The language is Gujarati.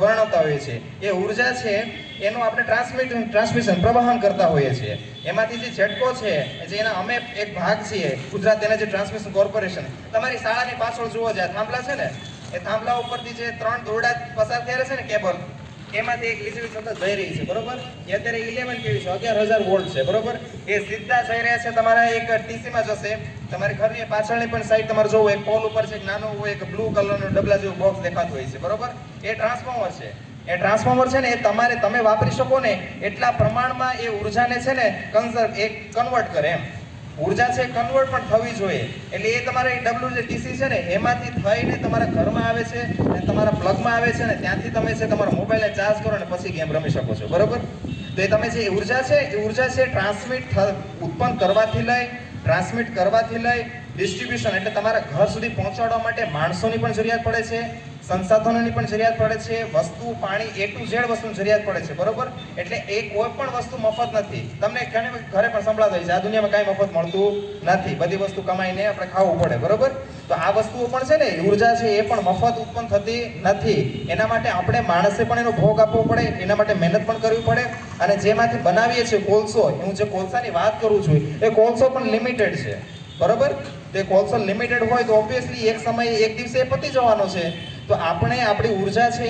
વર્ણવતા હોઈએ છીએ. એ ઊર્જા છે, એનું આપણે ટ્રાન્સમિટ ટ્રાન્સમિશન પ્રવાહન કરતા હોઈએ છીએ. એમાંથી જે ઝટકો છે, જે એના અમે એક ભાગ છીએ, ગુજરાત એના જે ટ્રાન્સમિશન કોર્પોરેશન. તમારી શાળાની પાછળ જુઓ જે થાંભલા છે ને, એ થાંભલા ઉપરથી જે ત્રણ દોરડા પસાર થયા છે ને કેબલ એમાંથી એક વીજળી સતત જઈ રહી છે, બરોબર? એ અત્યારે ઇલેવન કેવી છે? અગિયાર હજાર વોલ્ટ છે, બરોબર? એ સીધા જઈ રહ્યા છે. તમારા એક ટીસીમાં જશે. તમારી ઘરની પાછળની પણ સાઈડ તમારે જોવું, એક પોલ ઉપર છે, એક નાનો હોય, એક બ્લુ કલરનું ડબલા જેવું બોક્સ દેખાતું હોય છે, બરોબર? એ ટ્રાન્સફોર્મર છે. એ ટ્રાન્સફોર્મર છે ને, એ તમારે તમે વાપરી શકો ને, એટલા પ્રમાણમાં એ ઉર્જાને છે ને કન્ઝર્વ એ કન્વર્ટ કરે એમ. ઊર્જા છે કન્વર્ટ પણ થવી જોઈએ. એટલે એ તમારે ડબલ્યુ જે ટીસી છે ને, એમાંથી થઈને તમારા ઘરમાં આવે છે અને તમારા પ્લગમાં આવે છે ને ત્યાંથી તમે છે તમારા મોબાઈલને ચાર્જ કરો ને પછી ગેમ રમી શકો છો. બરોબર? તો એ તમે જે ઊર્જા છે, એ ઊર્જા છે ટ્રાન્સમિટ ઉત્પન્ન કરવાથી લઈ ટ્રાન્સમિટ કરવાથી લઈ ડિસ્ટ્રીબ્યુશન એટલે તમારા ઘર સુધી પહોંચાડવા માટે માણસોની પણ જરૂરિયાત પડે છે. સંસાધનોની પણ જરૂરિયાત પડે છે, વસ્તુ, પાણી એ ટુ ઝેડ વસ્તુની જરૂરિયાત પડે છે, બરોબર? એટલે એ કોઈ પણ વસ્તુ મફત નથી. તમને ઘણી ઘરે પણ સંભળાતો હોય છે, આ દુનિયામાં કાંઈ મફત મળતું નથી. બધી વસ્તુ કમાઈને આપણે ખાવું પડે, બરોબર? તો આ વસ્તુઓ પણ છે ને ઊર્જા છે, એ પણ મફત ઉત્પન્ન થતી નથી. એના માટે આપણે માણસે પણ એનો ભોગ આપવો પડે, એના માટે મહેનત પણ કરવી પડે અને જેમાંથી બનાવીએ છીએ કોલસો, હું જે કોલસાની વાત કરું છું, એ કોલસો પણ લિમિટેડ છે, બરોબર? તે કોલસો લિમિટેડ હોય તો ઓબ્વિયસલી એક સમય એક દિવસે પતી જવાનો છે. તો આપણે આપણી ઊર્જા છે